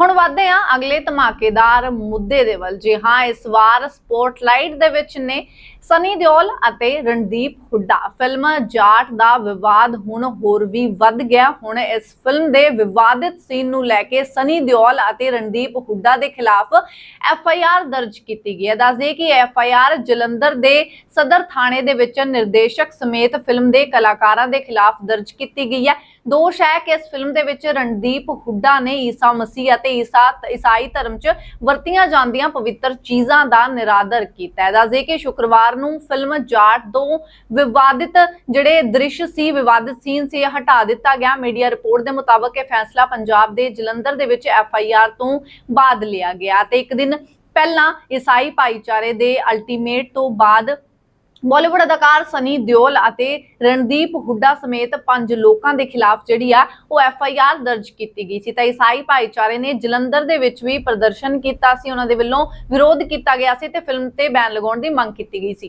ਹੁਣ ਵਧਦੇ ਹਾਂ, ਅਗਲੇ ਧਮਾਕੇਦਾਰ ਮੁੱਦੇ ਦੇ ਵੱਲ। ਜੀ ਹਾਂ, ਇਸ ਵਾਰ ਸਪੋਟਲਾਈਟ ਦੇ ਵਿੱਚ ਨੇ ਸਨੀ ਦਿਓਲ ਅਤੇ ਰਣਦੀਪ ਹੁੱਡਾ। ਫਿਲਮ ਜਾਟ ਦਾ ਵਿਵਾਦ ਹੁਣ ਹੋਰ ਵੀ ਵੱਧ ਗਿਆ। ਹੁਣ ਇਸ ਫਿਲਮ ਦੇ ਵਿਵਾਦਿਤ ਸੀਨ ਨੂੰ ਲੈ ਕੇ ਸਨੀ ਦਿਓਲ ਅਤੇ ਰਣਦੀਪ ਹੁੱਡਾ ਦੇ ਖਿਲਾਫ ਐਫ ਆਈ ਆਰ ਦਰਜ ਕੀਤੀ ਗਈ ਹੈ। ਦੱਸਦੇ ਕਿ ਐਫ ਆਈ ਆਰ ਜਲੰਧਰ ਦੇ ਸਦਰ ਥਾਣੇ ਦੇ ਵਿੱਚ ਨਿਰਦੇਸ਼ਕ ਸਮੇਤ ਫਿਲਮ ਦੇ ਕਲਾਕਾਰਾਂ ਦੇ ਖਿਲਾਫ ਦਰਜ ਕੀਤੀ ਗਈ ਹੈ। ਦੋਸ਼ ਹੈ ਕਿ ਇਸ ਫਿਲਮ ਦੇ ਵਿੱਚ ਰਣਦੀਪ ਹੁੱਡਾ ਨੇ ਈਸਾ ਮਸੀਹ ਅਤੇ ਈਸਾ ਈਸਾਈ ਧਰਮ 'ਚ ਵਰਤੀਆਂ ਜਾਂਦੀਆਂ ਪਵਿੱਤਰ ਚੀਜ਼ਾਂ ਦਾ ਨਿਰਾਦਰ ਕੀਤਾ ਹੈ। ਦੱਸਦੇ ਕਿ ਸ਼ੁੱਕਰਵਾਰ ਨੂੰ ਫਿਲਮ ਜਾਟ ਤੋਂ ਵਿਵਾਦਿਤ ਜਿਹੜੇ ਦ੍ਰਿਸ਼ ਸੀ, ਵਿਵਾਦਿਤ ਸੀਨ ਸੀ ਹਟਾ ਦਿੱਤਾ ਗਿਆ। ਮੀਡੀਆ ਰਿਪੋਰਟ ਦੇ ਮੁਤਾਬਕ ਇਹ ਫੈਸਲਾ ਪੰਜਾਬ ਦੇ ਜਲੰਧਰ ਦੇ ਵਿੱਚ ਐਫ ਆਈ ਆਰ ਤੋਂ ਬਾਅਦ ਲਿਆ ਗਿਆ ਤੇ ਇੱਕ ਦਿਨ ਪਹਿਲਾਂ ਈਸਾਈ ਭਾਈਚਾਰੇ ਦੇ ਅਲਟੀਮੇਟ ਤੋਂ ਬਾਅਦ ਬਾਲੀਵੁੱਡ ਅਦਾਕਾਰ ਸਨੀ ਦਿਓਲ ਅਤੇ ਰਣਦੀਪ ਹੁੱਡਾ ਸਮੇਤ ਪੰਜ ਲੋਕਾਂ ਦੇ ਖਿਲਾਫ ਜਿਹੜੀ ਆ ਉਹ ਐਫ ਆਈ ਆਰ ਦਰਜ ਕੀਤੀ ਗਈ ਸੀ। ਤਾਂ ਈਸਾਈ ਭਾਈਚਾਰੇ ਨੇ ਜਲੰਧਰ ਦੇ ਵਿੱਚ ਵੀ ਪ੍ਰਦਰਸ਼ਨ ਕੀਤਾ ਸੀ। ਉਹਨਾਂ ਦੇ ਵੱਲੋਂ ਵਿਰੋਧ ਕੀਤਾ ਗਿਆ ਸੀ ਤੇ ਫਿਲਮ ਤੇ ਬੈਨ ਲਗਾਉਣ ਦੀ ਮੰਗ ਕੀਤੀ ਗਈ ਸੀ।